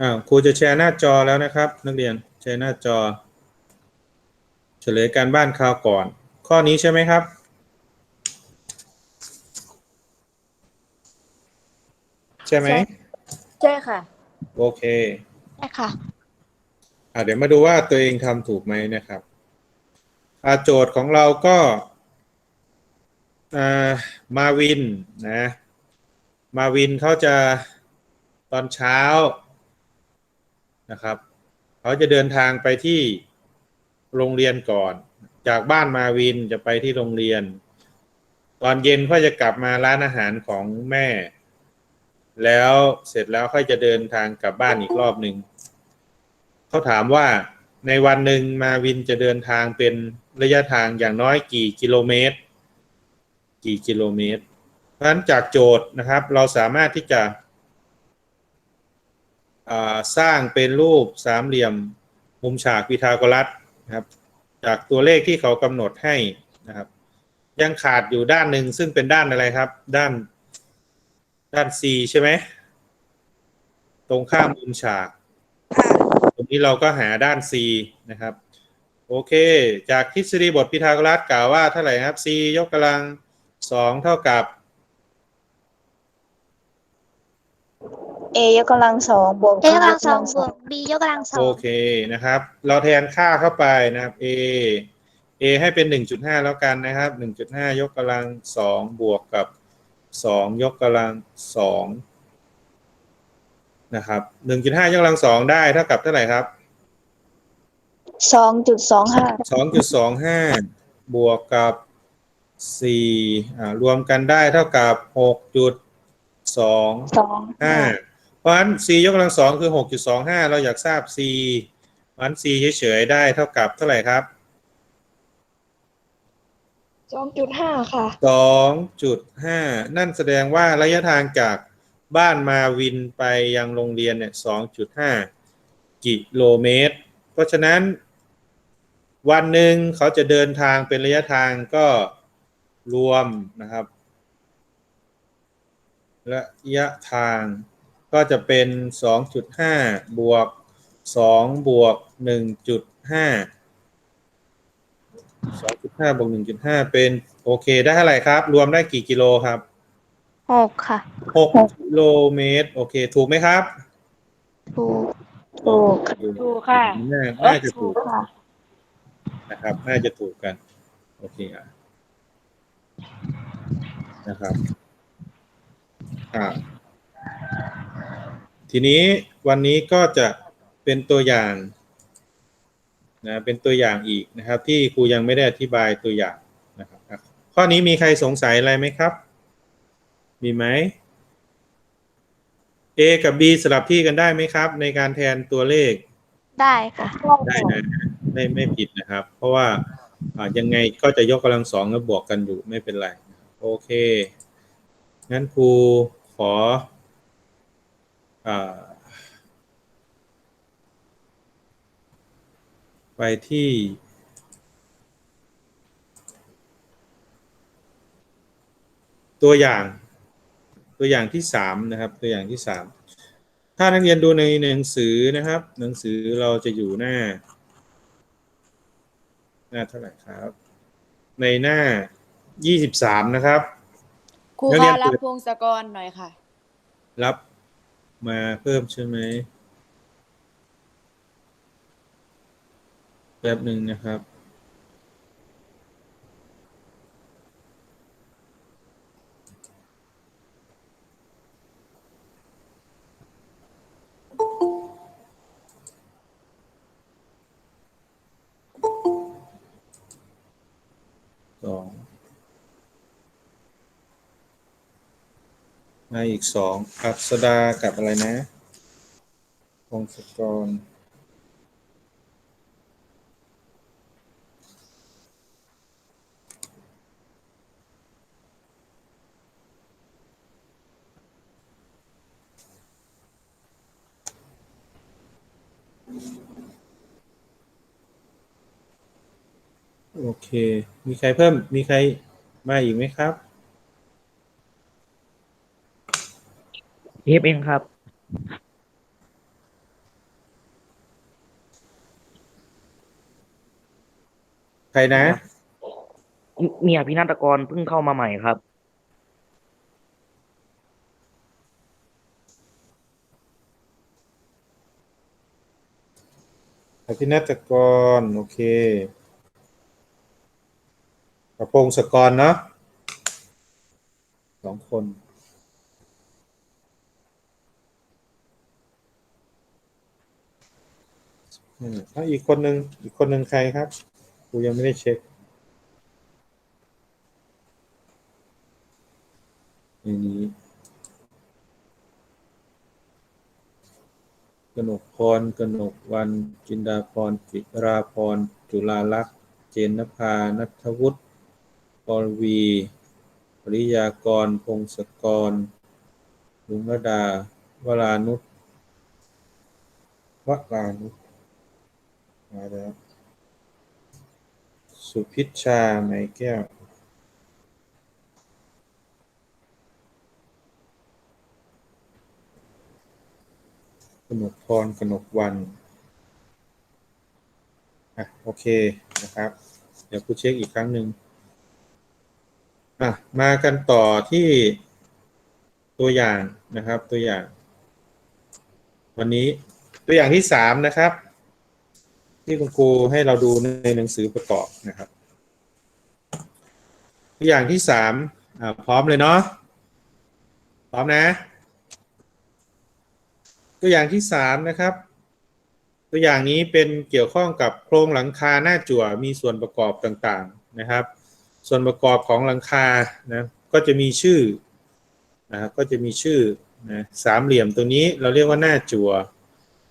อ่าครูจะแชร์หน้าจอแล้วนะครับ นักเรียนแชร์หน้าจอ เฉลยการบ้านคราวก่อน ข้อนี้ใช่ไหมครับ ใช่ไหมใช่ค่ะ โอเคได้ค่ะอ่าเดี๋ยวมาดูว่าตัวเองทำถูกไหมนะครับอ่าโจทย์ของเราก็อ่ามาวินนะมาวินเขาจะตอนเช้า นะครับเขาจะเดินทางไปที่โรงเรียนก่อน จากบ้านมาวินจะไปที่โรงเรียน ตอนเย็นก็จะกลับมาร้านอาหารของแม่ แล้วเสร็จแล้วค่อยจะเดินทางกลับบ้านอีกรอบหนึ่งเขาถามว่าในวันหนึ่งมาวินจะเดินทางเป็นระยะทางอย่างน้อยกี่กิโลเมตร กี่กิโลเมตร เพราะฉะนั้นจากโจทย์นะครับ เราสามารถที่จะ สร้างเป็นรูปสามเหลี่ยมมุมฉากพีทาโกรัสนะครับ จากตัวเลขที่เขากำหนดให้นะครับ ยังขาดอยู่ด้านหนึ่งซึ่งเป็นด้านอะไรครับ ด้าน ด้าน C ใช่ไหมตรงข้ามมุมฉาก ตรงนี้เราก็หาด้าน c นะครับ โอเค จากทฤษฎีบทพีทาโกรัสกล่าวว่าเท่าไหร่ครับ c ยกกำลังสองเท่ากับ A ยกกำลังสองบวก a ยกกำลังสองบวก b ยกกำลังสอโองเคนะครับ เราแทนค่าเข้าไปนะครับ a a ให้เป็น 1.5 แล้วกันนะครับ 1.5 ยกกำลังสองบวกกับ 2 ยกกำลังสองนะครับ 1.5 ยกกำลังสองได้เท่ากับเท่าไหร่ครับ สองจุดสองห้าสองจุดสองห้าบวกกับสี่อ่ารวมกันได้เท่ากับหกจุดสองสองห้าเพ ราะฉะนั้น c ยกกำลังสองคือหกจุดสองห้าเราอยากทราบ c เพราะฉะนั้น c เฉยๆได้เท่ากับเท่าไหร่ครับสองจุดห้าค่ะสองจุดห้านั่นแสดงว่าระยะทางจากบ้านมาวินไปยังโรงเรียนเนี่ยสองจุดห้ากิโลเมตร เพราะฉะนั้น วันหนึ่งเขาจะเดินทางเป็นระยะทางก็รวมนะครับ ระยะทาง ก็จะเป็น 2.5 บวก 2 บวก 1.5 2.5บวก1.5 เป็นโอเคได้เท่าไหร่ครับ รวมได้กี่กิโลครับ หกค่ะ6กิโลเมตร โอเค ถูกไหมครับถูกถูกถูกค่ะ น่าน่าจะถูกค่ะ นะครับ น่าจะถูกกัน โอเคอะนะครับอ่า ทีนี้วันนี้ก็จะเป็นตัวอย่างนะเป็นตัวอย่างอีกนะครับ ที่ครูยังไม่ได้อธิบายตัวอย่างนะครับอะข้อนี้มีใครสงสัยอะไรไหมครับ มีไหม A กับ B สลับที่กันได้ไหมครับ ในการแทนตัวเลข ได้ค่ะ ได้นะไม่ไม่ผิดนะครับ เพราะว่าอ่ายังไงก็จะยกกำลังสองแล้วบวกกันอยู่ไม่เป็นไร โอเค งั้นครูขออา ไปที่ตัวอย่างตัวอย่างที่สามนะครับ ตัวอย่างที่สามถ้านักเรียนดูในหนังสือนะครับ หนังสือเราจะอยู่หน้า หน้าเท่าไหร่ครับ ในหน้ายี่สิบสามนะครับครูนักเรียคะนรับเปิดพงศกรหน่อยค่ะ รับ มาเพิ่มใช่ไหมแป๊บหนึ่งนะครับ มาอีกสองอัศดากับอะไรนะพงศกรโอเค มีใครเพิ่ม มีใครมาอีกไหมครับ เอฟเองครับ ใครนะเมีอภินันตกรเพิ่งเข้ามาใหม่ครับ อภินาตกร โอเคกระโปรงศกรเนาะสองคน อืมแล้วอีกคนหนึ่งอีกคนหนึ่งใครครับ กูยังไม่ได้เช็คในนี้กนกพรกนกวัน จินดาพรจิราพร จุฬาลักษณ์เจนนภา นัทวุฒิกรวีปริยากร พงศกร ลุงระดา วรานุชวรานุช มาแล้ว สุพิชชาไหมแก้ว กนกพรกนกวัน อะ โอเคนะครับ เดี๋ยวกูเช็คอีกครั้งหนึ่งอะ มากันต่อที่ตัวอย่างนะครับตัวอย่าง วันนี้ตัวอย่างที่สามนะครับ ที่คุณครูให้เราดูในหนังสือประกอบนะครับ ตัวอย่างที่สามพร้อมเลยเนาะพร้อมนะ ตัวอย่างที่สามนะครับ ตัวอย่างนี้เป็นเกี่ยวข้องกับโครงหลังคาหน้าจั่วมีส่วนประกอบต่างๆนะครับ ส่วนประกอบของหลังคานะก็จะมีชื่อนะครับก็จะมีชื่อนะสามเหลี่ยมตรงนี้เราเรียกว่าหน้าจั่ว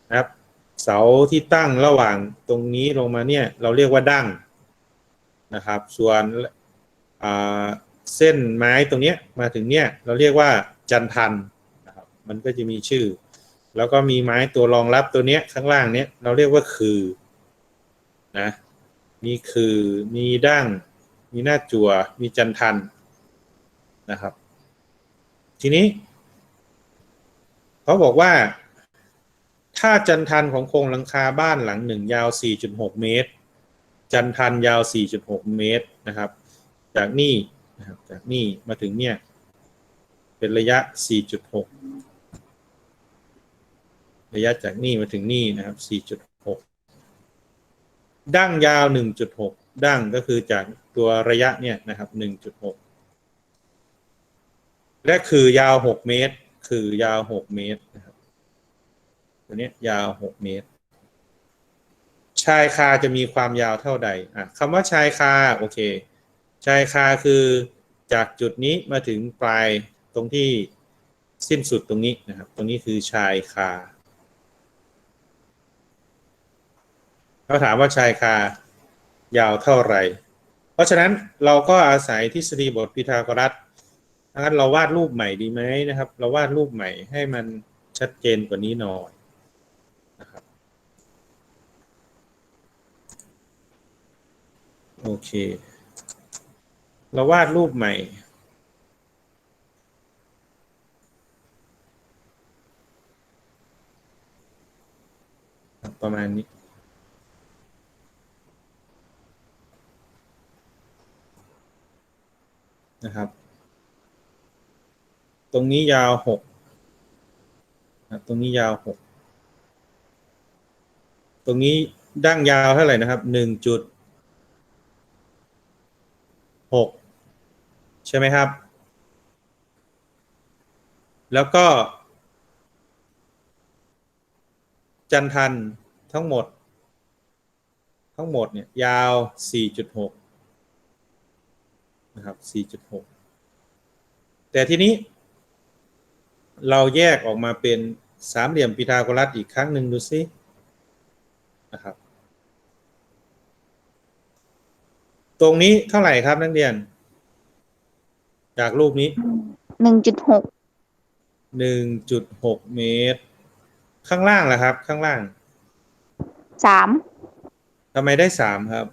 นะครับ เสาที่ตั้งระหว่างตรงนี้ลงมาเนี่ย เราเรียกว่าดั้งนะครับ ส่วนเส้นไม้ตรงเนี้ยมาถึงเนี่ยเราเรียกว่าจันทันนะครับมันก็จะมีชื่อ แล้วก็มีไม้ตัวรองรับตัวเนี้ยข้างล่างเนี้ยเราเรียกว่าคือนะมีคือมีดั้ง มีหน้าจั่วมีจันทันนะครับ ทีนี้ เขาบอกว่า ถ้าจันทันของโครงหลังคาบ้านหลังหนึ่งยาว 4.6 เมตร จันทันยาว 4.6 เมตรนะครับ จากนี่นะครับจากนี่มาถึงเนี่ย เป็นระยะ 4.6 ระยะจากนี่มาถึงนี่นะครับ 4.6 ดั้งยาว 1.6 ดั้งก็คือจากตัวระยะเนี่ยนะครับ 1.6 และคือยาว 6 เมตร คือยาว 6 เมตรนะครับ ตัวนี้ยาว6เมตร ชายคาจะมีความยาวเท่าใดอะคำว่าชายคาโอเค ชายคาคือจากจุดนี้มาถึงปลายตรงที่สิ้นสุดตรงนี้นะครับ ตรงนี้คือชายคาเขาถามว่าชายคายาวเท่าไหร่ เพราะฉะนั้นเราก็อาศัยทฤษฎีบทพีทาโกรัสงั้นเราวาดรูปใหม่ดีไหมนะครับ เราวาดรูปใหม่ให้มันชัดเจนกว่านี้หน่อยนะครับ โอเค เราวาดรูปใหม่ ประมาณนี้นะครับ ตรงนี้ยาวหกนะตรงนี้ยาวหก ตรงนี้ดั้งยาวเท่าไหร่นะครับหนึ่งจุด หกใช่ไหมครับ แล้วก็ จันทันทั้งหมด ทั้งหมดเนี่ยยาว 4.6 นะครับ 4.6 แต่ทีนี้ เราแยกออกมาเป็นสามเหลี่ยมพีทาโกรัสอีกครั้งหนึ่งดูซินะครับ ตรงนี้เท่าไหร่ครับนักเรียน จากรูปนี้หนึ่งจุดหกหนึ่งจุดหกเมตร ข้างล่างล่ะครับ ข้างล่างสามทำไมได้สามครับ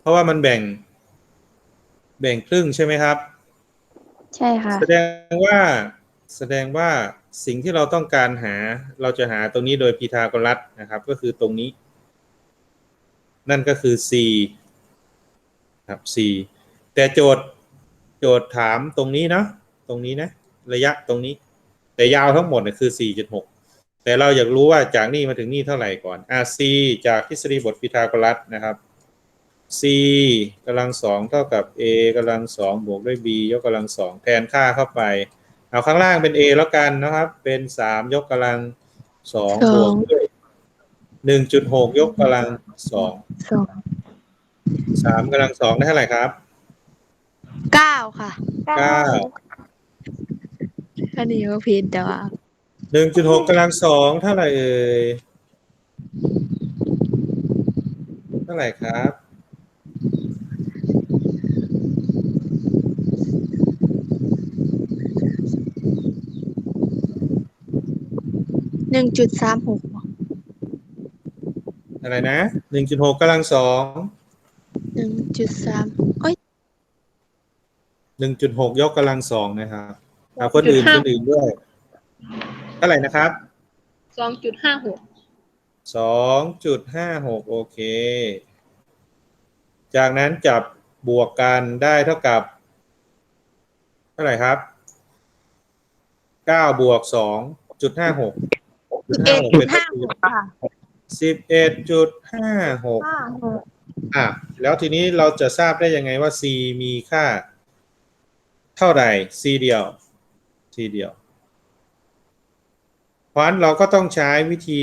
เพราะว่ามันแบ่ง แบ่งครึ่งใช่ไหมครับ ใช่ค่ะ แสดงว่าแสดงว่าสิ่งที่เราต้องการหาเราจะหาตรงนี้โดยพีทาโกรัสนะครับ ก็คือตรงนี้ นั่นก็คือ c ครับ c แต่โจทย์โจทย์ถามตรงนี้เนาะตรงนี้นะ ระยะตรงนี้ แต่ยาวทั้งหมดเนี่ยคือ 4.6 แต่เราอยากรู้ว่าจากนี่มาถึงนี่เท่าไหร่ก่อนอะ c จากทฤษฎีบทพีทาโกรัสนะครับ c กำลังสองเท่ากับ a กำลังสองบวกด้วย b ยกกำลังสองแทนค่าเข้าไป เอาข้างล่างเป็น a แล้วกันนะครับ เป็นสามยกกำลังสองสบองวกด้วย หนึ่งจุดหกยกกำลังสองสองสามกำลังสองได้เท่าไหร่ครับเก้าค่ะเก้าอันนี้ก็ผิดแต่ว่าหนึ่งจุดหกกำลังสองเท่าไหร่เอ่ยเท่าไหร่ครับหนึ่งจุดสามหก อะไรนะหนึ่งจุดหกกำลังสองหนึ่งจุดสามเอ้ยหนึ่งจุดหกยกกำลังสองนะครับเอาคนอื่นคนอื่นด้วยเท่าไหร่นะครับสองจุดห้าหกสองจุดห้าหกโอเค จากนั้นจับบวกกันได้เท่ากับ เท่าไหร่ครับเก้าบวกสองจุดห้าหกจุดเอ็ห้าดหกจุเป็นดห้าหกค่ะ สิบเอ็ดจุดห้าหกห้าหกอะแล้วทีนี้เราจะทราบได้ยังไงว่า c มีค่า เท่าไหร่ c เดียว c เดียว เพราะฉะนั้นเราก็ต้องใช้วิธี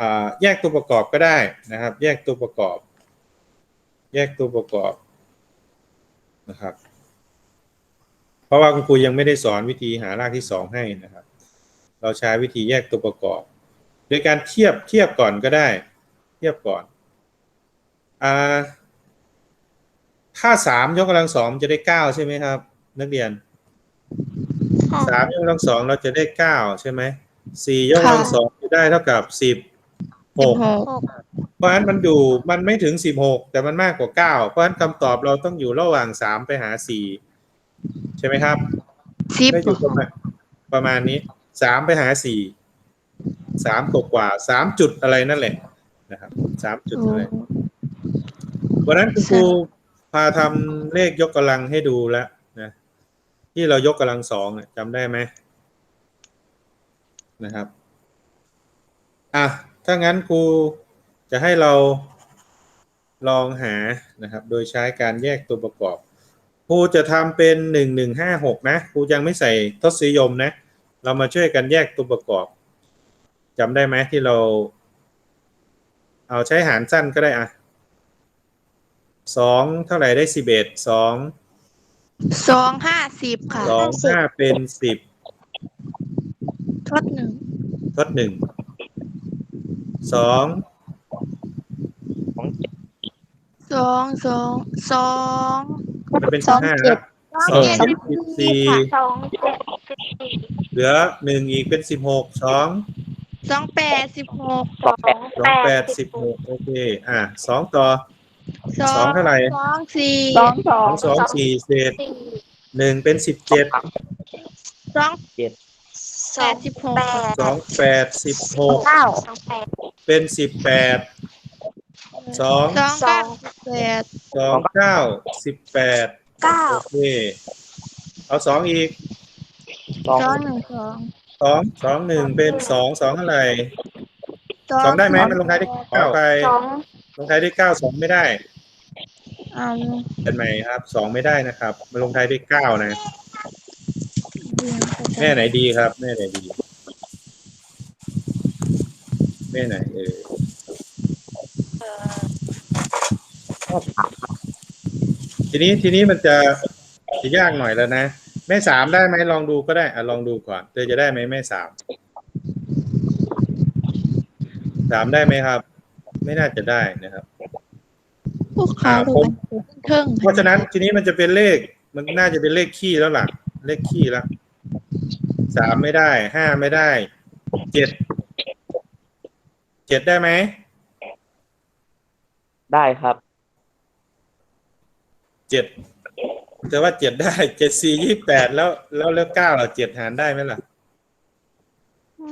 อ่าแยกตัวประกอบก็ได้นะครับ แยกตัวประกอบ แยกตัวประกอบนะครับ เพราะว่าคุณครูยังไม่ได้สอนวิธีหารากที่สองให้นะครับ เราใช้วิธีแยกตัวประกอบโดยการเทียบเทียบก่อนก็ได้ เทียบก่อนอ่าถ้าสามยกกำลังสองจะได้เก้าใช่ไหมครับ นักเรียนสามยกกำลังสองเราจะได้เก้าใช่ไหมสี่ยกกำลังสองจะได้เท่ากับสิบหกหกเพราะฉะนั้นมันอยู่มันไม่ถึงสิบหกแต่มันมากกว่าเก้าเพราะฉะนั้นคำตอบเราต้องอยู่ระหว่างสามไปหาสี่ใช่ไหมครับสิบไม่อยู่ประมาณประมาณนี้สามไปหาสี่ สามกว่ากว่าสามจุดอะไรนั่นแหละนะครับสามจุดอะไรวันนั้นคุณครูพาทำเลขยกกำลังให้ดูแล้วนะที่เรายกกำลังสองอะจำได้ไหมนะครับอะถ้างั้นครูจะให้เราลองหานะครับ โดยใช้การแยกตัวประกอบครูจะทำเป็นหนึ่งหนึ่งห้าหกนะครูยังไม่ใส่ทศนิยมนะ เรามาช่วยกันแยกตัวประกอบ จำได้ไหมที่เรา เอาใช้หารสั้นก็ได้อะสองเท่าไหร่ได้สิบเอ็ดสองสองห้าสิบค่ะสองห้าเป็นสิบทดหนึ่งทดหนึ่งสองสองสองสองมันเป็นสสิอบงห้าเจ็ดแล้วสองสิบสี่สองเจ็ดสิบสี่เหลือหนึ่งอีกเป็นสิบหกสอง สองแปดสิบหกสองแปดสองแปดสิบหกโอเค อะสองต่อ สอสองงเท่าไหร่ สองสี่สองสอสองงสองสี่เศษสี่หนึ่งเป็นสิบเจ็ดสองเจ็ดแปดสิบหกสองแปดสิบหกเก้าสองแปดเป็นสิบแปดสองสองเก้าสิบแปดสองเก้าสิบแปดเก้าโอเค เอาสองอีกสองสองหนึ่งสอง สองสองหนึ่งเป็นสองสองเท่าไหร่สองได้ไหมมันลงท้ายด้วยเก้าไปสองลงท้ายด้วยเก้าสองไม่ได้เอาเป็นไหมครับสองไม่ได้นะครับมันลงท้ายด้วยเก้านะ แม่ไหนดีครับ แม่ไหนดี แม่ไหนเออทีนี้ทีนี้มันจะจะยากหน่อยแล้วนะแม่สามได้ไหมลองดูก็ได้อะลองดูก่อนเธอจะได้ไหมแม่สามสามได้ไหมครับ ไม่น่าจะได้นะครับพวกเขาดูเทิงเพราะฉะนั้นทีนี้มันจะเป็นเลข มันน่าจะเป็นเลขขี้แล้วล่ะ เลขขี้แล้วสามไม่ได้ห้าไม่ได้เจ็ดเจ็ดได้ไหมได้ครับเจ็ด แต่ว่าเจ็ดได้เจ็ดสี่ยี่แปดแล้วแล้วแล้วเก้าเหรอเจ็ดหารได้ไหมล่ะ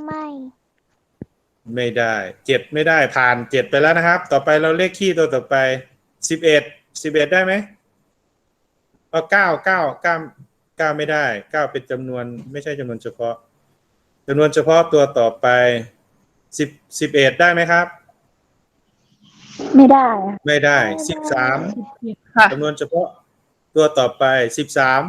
ไม่ ไม่ได้เจ็ดไม่ได้ผ่านเจ็ดไปแล้วนะครับ ต่อไปเราเลขคี่ตัวต่อไปสิบเอ็ดสิบเอ็ดได้ไหมเอาเก้าเก้าเก้าเก้าไม่ได้เก้าเป็นจำนวน ไม่ใช่จำนวนเฉพาะจำนวนเฉพาะตัวต่อไปสิบสิบเอ็ดได้ไหมครับ ไม่ได้อะไม่ได้สิบสามค่ะจำนวนเฉพาะ ตัวต่อไปสิบสาม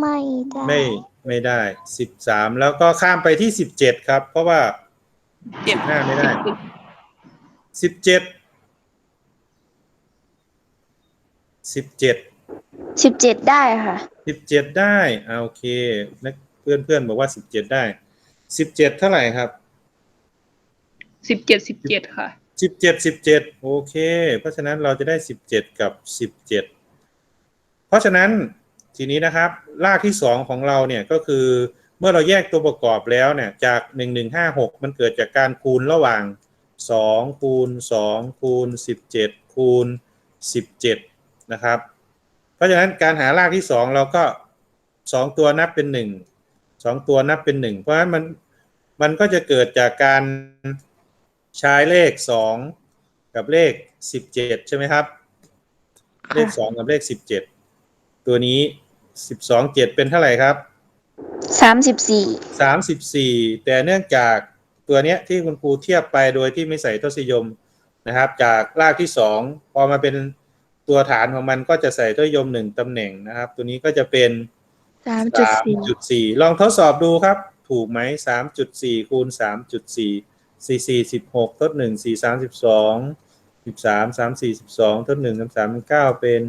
ไม่ได้ไม่ไม่ได้สิบสามแล้วก็ข้ามไปที่สิบเจ็ดครับ เพราะว่าเจ็ดห้าไม่ได้สิบเจ็ดสิบเจ็ดสิบเจ็ดได้ค่ะสิบเจ็ดได้อ่าโอเคนักเพื่อนเพื่อนบอกว่าสิบเจ็ดได้สิบเจ็ดเท่าไหร่ครับสิบเจ็ดสิบเจ็ดค่ะ สิบเจ็ดสิบเจ็ดโอเค เพราะฉะนั้นเราจะได้สิบเจ็ดกับสิบเจ็ดเพราะฉะนั้นทีนี้นะครับรากที่สองของเราเนี่ยก็คือเมื่อเราแยกตัวประกอบแล้วเนี่ยจากหนึ่งหนึ่งห้าหกมันเกิดจากการคูณระหว่างสองคูณสองคูณสิบเจ็ดคูณสิบเจ็ดนะครับ เพราะฉะนั้นการหารากที่สองเราก็สองตัวนับเป็นหนึ่งสองตัวนับเป็นหนึ่งเพราะฉะนั้นมันมันก็จะเกิดจากการ ใช้เลขสองกับเลขสิบเจ็ดใช่ไหมครับ เลขสองกับเลขสิบเจ็ดตัวนี้สิบสองเจ็ดเป็นเท่าไหร่ครับสามสิบสี่สามสิบสี่แต่เนื่องจากตัวเนี้ยที่คุณครูเทียบไปโดยที่ไม่ใส่ทศนิยมนะครับ จากรากที่สองพอมาเป็นตัวฐานของมันก็จะใส่ทศนิยมหนึ่งตำแหน่งนะครับ ตัวนี้ก็จะเป็นสามจุดสามสี่จุดสี่ลองทดสอบดูครับ ถูกไหมสามจุดสี่คูณสามจุดสี่ สี่สี่สิบหกทดหนึ่งสี่สามสิบสองสิบสามสามสี่สิบสองทดหนึ่งสามสามเป็นเก้าเป็น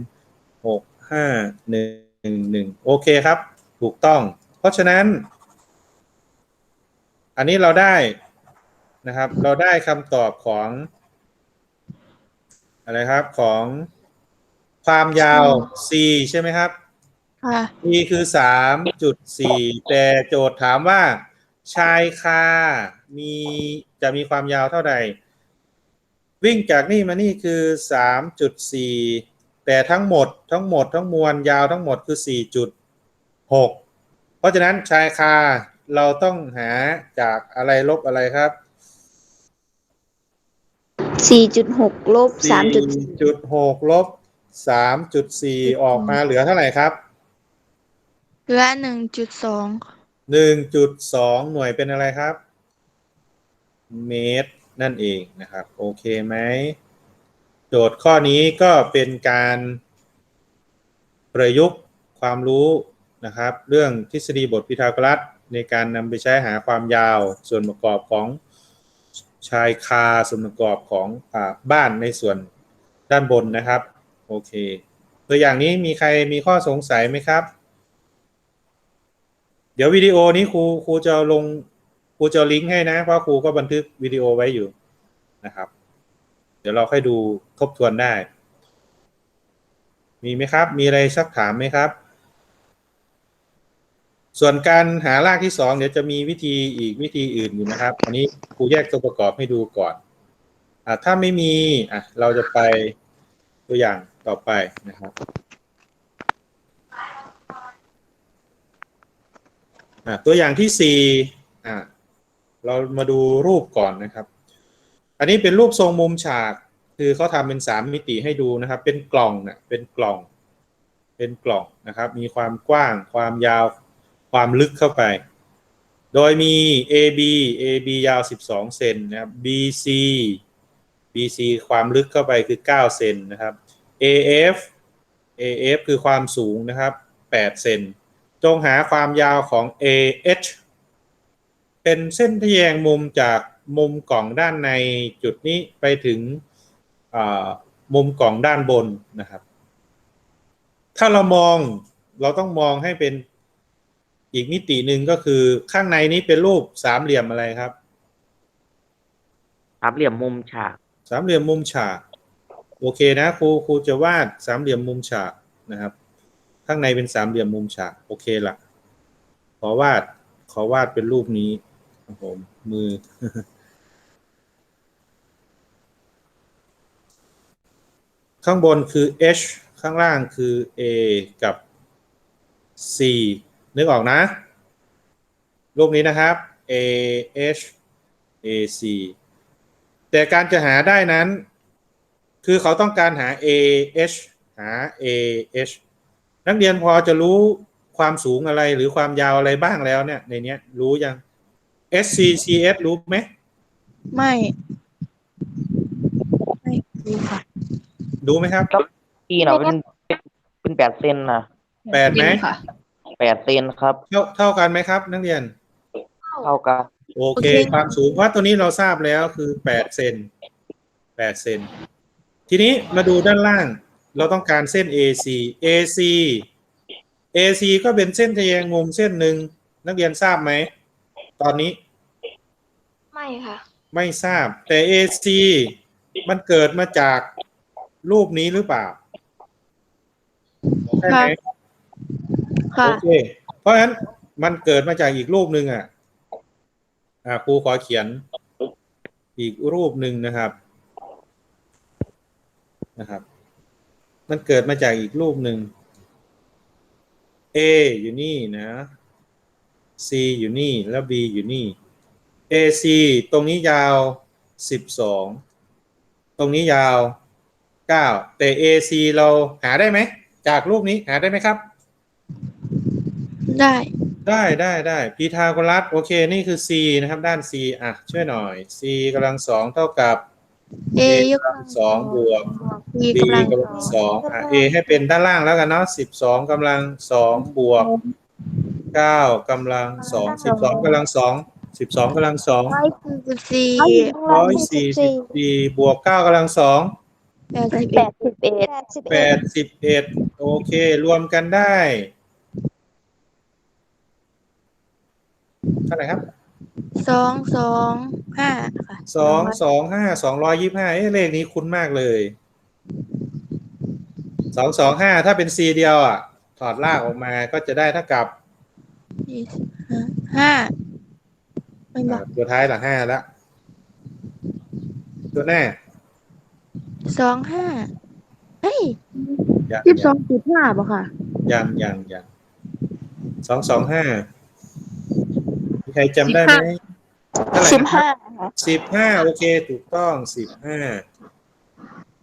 หกห้าหนึ่งหนึ่งโอเคครับ ถูกต้อง เพราะฉะนั้น อันนี้เราได้นะครับ เราได้คำตอบของ อะไรครับของความยาว c ใช่ไหมครับ ค่ะ e คือสามจุดสี่แต่โจทย์ถามว่า ชายคา มี จะมีความยาวเท่าใด วิ่งจากนี่มานี่คือสามจุดสี่แต่ทั้งหมดทั้งหมดทั้งมวลยาวทั้งหมดคือสี่จุดหกเพราะฉะนั้นชายคาเราต้องหาจากอะไรลบอะไรครับสี่จุดหกลบสามจุดจุดหกลบสามจุดสี่ออกมาเหลือเท่าไหร่ครับเหลือหนึ่งจุดสองหนึ่งจุดสองหน่วยเป็นอะไรครับ เมตรนั่นเองนะครับ โอเคไหม โจทย์ข้อนี้ก็เป็นการประยุกต์ความรู้นะครับ เรื่องทฤษฎีบทพีทาโกรัสในการนำไปใช้หาความยาวส่วนประกอบของชายคาส่วนประกอบของอบ้านในส่วนด้านบนนะครับ โอเค ตัวอย่างนี้มีใครมีข้อสงสัยไหมครับ เดี๋ยววิดีโอนี้ครูครูจะลง รูจะลิงก์ให้นะ เพราะครูก็บันทึกวิดีโอไว้อยู่นะครับ เดี๋ยวเราค่อยดูทบทวนได้ มีไหมครับ มีอะไรสักถามไหมครับ ส่วนการหารากที่สองเดี๋ยวจะมีวิธีอีกวิธีอื่นอยู่นะครับอันนี้ครูแยกตัวประกอบให้ดูก่อนอะถ้าไม่มีอะเราจะไปตัวอย่างต่อไปนะครับอะตัวอย่างที่สี่อะ เรามาดูรูปก่อนนะครับ อันนี้เป็นรูปทรงมุมฉาก คือเขาทำเป็นสามมิติให้ดูนะครับ เป็นกล่องนะเป็นกล่อง เป็นกล่องนะครับ มีความกว้าง ความยาว ความลึกเข้าไป โดยมี AB AB ยาว 12 เซนนะครับ BC BC ความลึกเข้าไปคือ 9 เซนนะครับ AF AF คือความสูงนะครับ 8 เซน จงหาความยาวของ AH เป็นเส้นทะแยงมุมจากมุมกล่องด้านในจุดนี้ไปถึงอ่ามุมกล่องด้านบนนะครับ ถ้าเรามองเราต้องมองให้เป็นอีกมิติหนึ่งก็คือข้างในนี้เป็นรูปสามเหลี่ยมอะไรครับ สามเหลี่ยมมุมฉาก สามเหลี่ยมมุมฉาก โอเคนะครูครูจะวาดสามเหลี่ยมมุมฉากนะครับ ข้างในเป็นสามเหลี่ยมมุมฉาก โอเคละขอวาดขอวาดเป็นรูปนี้ ครับผม มือ ข้างบนคือ h ข้างล่างคือ a กับ c นึกออกนะ รูปนี้นะครับ A H A C แต่การจะหาได้นั้น คือเขาต้องการหา A H หา A H นักเรียนพอจะรู้ความสูงอะไรหรือความยาวอะไรบ้างแล้วเนี่ยในนี้รู้ยัง S C C S รู้ไหม ไม่ ไม่รู้ค่ะ รู้ไหมครับ พี่เนาะเป็นเป็นแปดเซนนะแปดไหม ค่ะ แปดเซนครับ เท่าเท่ากันไหมครับ นักเรียน เท่ากับโอเค ความสูงเพราะตัวนี้เราทราบแล้วคือแปดเซนแปดเซนทีนี้มาดูด้านล่าง เราต้องการเส้น AC AC AC ก็เป็นเส้นทะแยงมุมเส้นหนึ่งนักเรียนทราบไหม ตอนนี้ ไม่ค่ะ ไม่ทราบ แต่ AC มันเกิดมาจากรูปนี้หรือเปล่าใช่ไหมค่ะ โอเคเพราะฉะนั้นมันเกิดมาจากอีกรูปหนึ่งอะ อ่าครูขอเขียน อีกรูปหนึ่งนะครับ นะครับ มันเกิดมาจากอีกรูปหนึ่ง A อยู่นี่นะ C อยู่นี่แล้ว B อยู่นี่ AC ตรงนี้ยาวสิบสองตรงนี้ยาวเก้าแต่ AC เราหาได้ไหม จากรูปนี้หาได้ไหมครับ ได้ได้ได้ได้พีทาโกรัสโอเค นี่คือ c นะครับ ด้าน c อะ ช่วยหน่อย c กำลังสองเท่ากับ A ยกกำลังสองบวก B b กำลังกำลังสองอะ a ให้เป็นด้านล่างแล้วกันเนาะสิบสองกำลังสองบวก เก้ากำลังสองสิบสองกำลังสองสิบสองกำลังสองร้อยสี่สิบสี่ร้อยสี่สิบสี่บวกเก้ากำลังสองแปดสิบแปเอ็ดดสิบเอ็ดแปดสิบเอ็ดโอเค รวมกันได้เท่าไหร่ครับสองสองห้าค่ะสองสองห้าสองร้อยยี่ห้าเอ๊ะเลขนี้คุ้นมากเลยสองสองห้าถ้าเป็น C เดียวอะ ถอดลากออกมาก็จะได้เท่ากับ ยี่สิบห้าห้าไม่บออ่ากตัวท้ายหลังห้าแล้ว ตัวแน่สองห้าเฮ้ยยังสิบสองจุดห้าป่ะค่ะ ยังยังยังสองสองห้ามีใครจำได้ไหมเท่าไหร่สิบนะห้าสิบห้าโอเคถูกต้องสิบห้า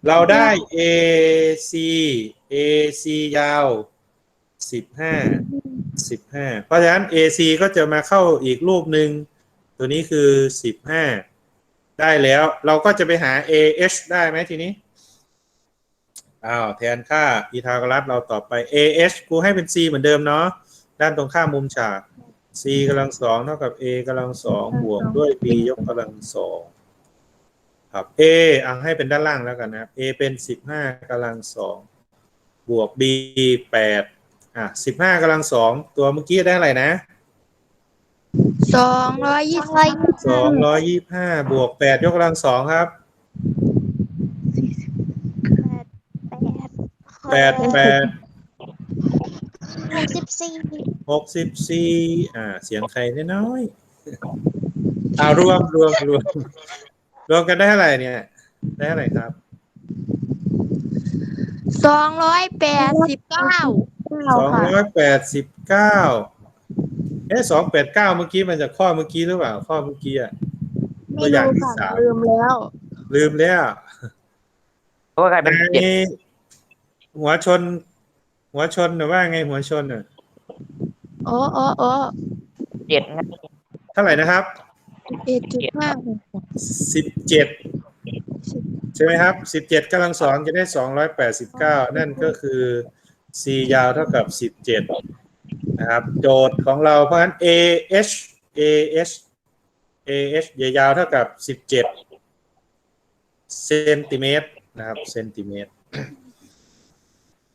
เราได้ AC AC ยาวสิบห้า สิบห้าเพราะฉะนั้น AC ก็จะมาเข้าอีกรูปหนึ่งตัวนี้คือสิบห้าได้แล้วเราก็จะไปหา AH ได้ไหมทีนี้อ้าวแทนค่าอีทากรัสเราต่อไป AH กูให้เป็น C เหมือนเดิมเนาะด้านตรงข้ามมุมฉาก c กำลังสองเท่ากับ a กำลังสองบวกด้วย b ยกกำลังสองครับ a เอาให้เป็นด้านล่างแล้วกันนะ a เป็นสิบห้ากำลังสองบวก b แปด อะสิบห้ากำลังสองตัวเมื่อกี้ได้อะไรนะสองร้อยยี่สิบสองร้อยยี่ห้าบวกแปดยกกำลังสองครับแปดแปดหกสิบสี่หกสิบสี่อ่า เสียงใครน้อยๆอ่ารวมรวมรวมรวมกันได้เท่าไหร่เนี่ย ได้เท่าไหร่ครับสองร้อยแปดสิบเก้า สองร้อยแปดสิบเก้าเอ๊ะสองแปดเก้าเมื่อกี้มันจากข้อเมื่อกี้หรือเปล่า ข้อเมื่อกี้อะตัวอย่างที่สามลืมแล้ว ลืมแล้วก็กลายเป็นในเจ็ดหัวชน หัวชนหรือว่าไงหัวชนอะโอ้โอ้โอ้เจ็ดไงเท่าไหร่นะครับเจ็ดจุดห้าสิบเจ็ดใช่ไหมครับสิบเจ็ดกำลังสองจะได้สองร้อยแปดสิบเก้านั่นก็คือ c ยาวเท่ากับสิบเจ็ดนะครับ โจทย์ของเราเพราะฉะนั้น ah ah ah ยาวเท่ากับสิบเจ็ดเซนติเมตรนะครับเซนติเมตร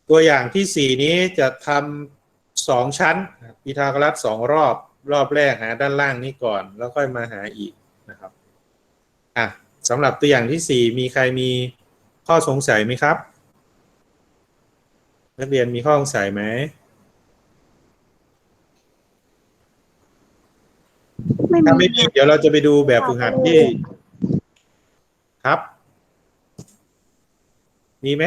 ตัวอย่างที่สี่นี้จะทำสองชั้นพีทาโกรัสสองรอบรอบแรกหาด้านล่างนี้ก่อน แล้วค่อยมาหาอีกนะครับอะสำหรับตัวอย่างที่สี่มีใครมีข้อสงสัยไหมครับ นักเรียนมีข้อสงสัยไหมถ้าไม่มีเดี๋ยวเราจะไปดูแบบฝึกหัดที่ ครับ มีไหม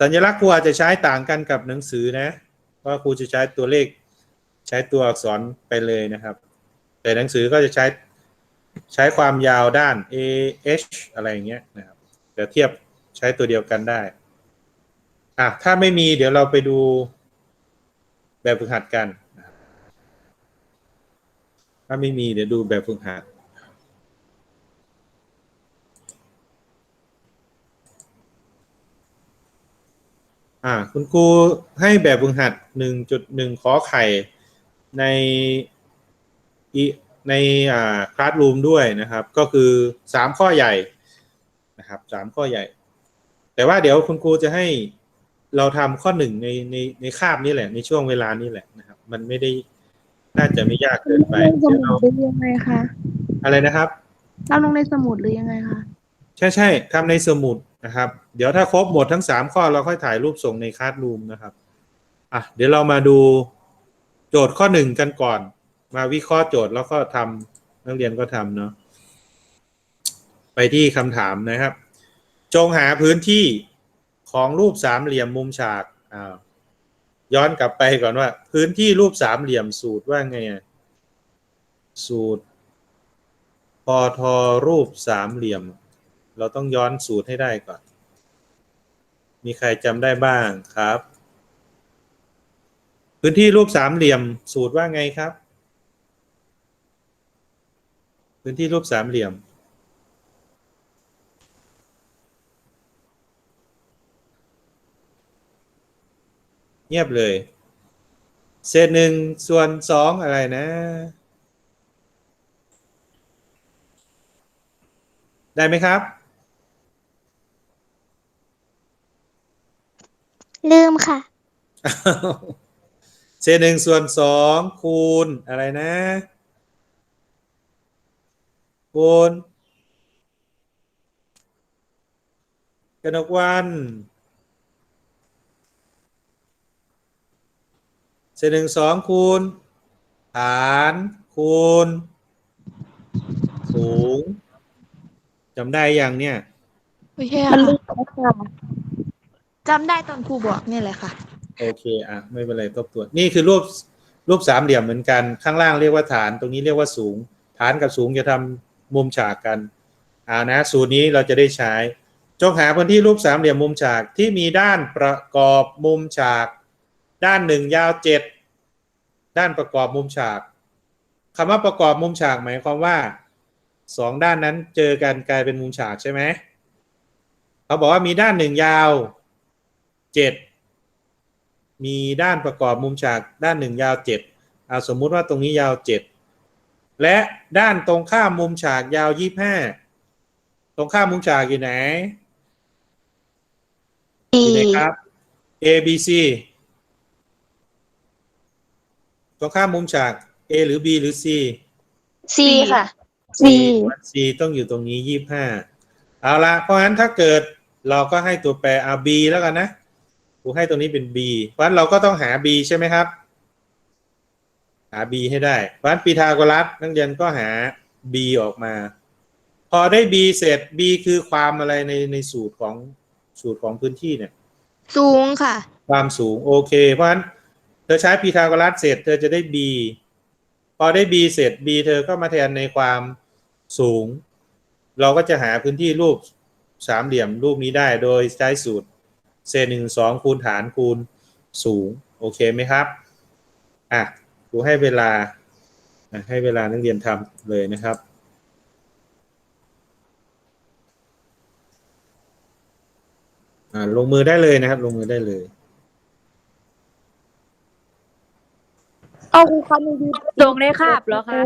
สัญลักษณ์ครูอาจจะใช้ต่างกันกับหนังสือนะ ว่าครูจะใช้ตัวเลข ใช้ตัวอักษรไปเลยนะครับ แต่หนังสือก็จะใช้ใช้ความยาวด้าน a h อะไรอย่างเงี้ยนะครับเดี๋ยวเทียบ ใช้ตัวเดียวกันได้ อะถ้าไม่มีเดี๋ยวเราไปดูแบบฝึกหัดกัน ถ้าไม่มีเดี๋ยวดูแบบฝึกหัดอ่าคุณครูให้แบบฝึกหัดหนึ่งจุดหนึ่งขอไข่ในในอ่าคลาสรูมด้วยนะครับ ก็คือสามข้อใหญ่นะครับสามข้อใหญ่ แต่ว่าเดี๋ยวคุณครูจะให้เราทำข้อหนึ่งในในในคาบนี้แหละ ในช่วงเวลานี้แหละนะครับ มันไม่ได้น่าจะไม่ยากเกินไปลงสเดี๋ยวมุเราดหรือยังไงคะอะไรนะครับเราลงในสมุดหรือยังไงคะใช่ใช่ทำในสมุดนะครับ เดี๋ยวถ้าครบหมดทั้งสามข้อเราค่อยถ่ายรูปส่งในคลาสรูมนะครับอะเดี๋ยวเรามาดูโจทย์ข้อหนึ่งกันก่อน มาวิเคราะห์โจทย์แล้วก็ทำนักเรียนก็ทำเนาะไปที่คำถามนะครับ จงหาพื้นที่ของรูปสามเหลี่ยมมุมฉากอ้าวย้อนกลับไปก่อนว่า พื้นที่รูปสามเหลี่ยมสูตรว่าไงสูตรพอทอรูปสามเหลี่ยม เราต้องย้อนสูตรให้ได้ก่อน มีใครจำได้บ้างครับ พื้นที่รูปสามเหลี่ยมสูตรว่าไงครับ พื้นที่รูปสามเหลี่ยม เงียบเลย เศษหนึ่งส่วนสองอะไรนะ ได้ไหมครับ ลืมค่ะ เศษหนึ่งส่วนสองคูณอะไรนะคูณกนกวัน เศษหนึ่งสองคูณ ฐานคูณ สูงจำได้ยังเนี่ย ไม่ใช่มันค่ะลืมแล้วค่ะจำได้ตอนครูบอกนี่แหละค่ะ โอเคอะไม่เป็นไรทบทวนนี่คือรูปรูปสามเหลี่ยมเหมือนกัน ข้างล่างเรียกว่าฐาน ตรงนี้เรียกว่าสูง ฐานกับสูงจะทำมุมฉากกันอ่านะ สูตรนี้เราจะได้ใช้ จงหาพื้นที่รูปสามเหลี่ยมมุมฉากที่มีด้านประกอบมุมฉาก ด้านหนึ่งยาวเจ็ดด้านประกอบมุมฉากคำว่าประกอบมุมฉากหมายความว่าสองด้านนั้นเจอกันกลายเป็นมุมฉากใช่ไหมเขาบอกว่ามีด้านหนึ่งยาวเจ็ดมีด้านประกอบมุมฉาก ด้านหนึ่งยาวเจ็ดเอาสมมุติว่าตรงนี้ยาวเจ็ดและด้านตรงข้ามมุมฉากยาวยี่ห้าตรงข้ามมุมฉากอยู่ไหนดีอยู่ไหนครับ A B C ต รงข้ามมุมฉาก A หรือ B หรือ C ซีค่ะ C C ต้องอยู่ตรงนี้ยี่ห้าเอาละเพราะฉะนั้นถ้าเกิดเราก็ให้ตัวแปรเอา B แล้วกันนะกูให้ตรงนี้เป็น B เพราะฉะนั้นเราก็ต้องหา B ใช่ไหมครับ หา b ให้ได้ เพราะฉะนั้นปีทาโกรัสนักเรียนก็หา b ออกมา พอได้ b เสร็จ b คือความอะไรในในสูตรของสูตรของพื้นที่เนี่ย สูงค่ะ ความสูงโอเค เพราะฉะนั้น เธอใช้พีทาโกรัสเสร็จ เธอจะได้ b พอได้ b เสร็จ b เธอก็มาแทนในความสูง เราก็จะหาพื้นที่รูปสามเหลี่ยมรูปนี้ได้โดยใช้สูตรเศษหนึ่งสองคูณฐานคูณสูง โอเคไหมครับ อะครูให้เวลา ให้เวลานักเรียนทำเลยนะครับอ่าลงมือได้เลยนะครับ ลงมือได้เลย เอาคุณคะมีดีส่งในคาบเหรอคะ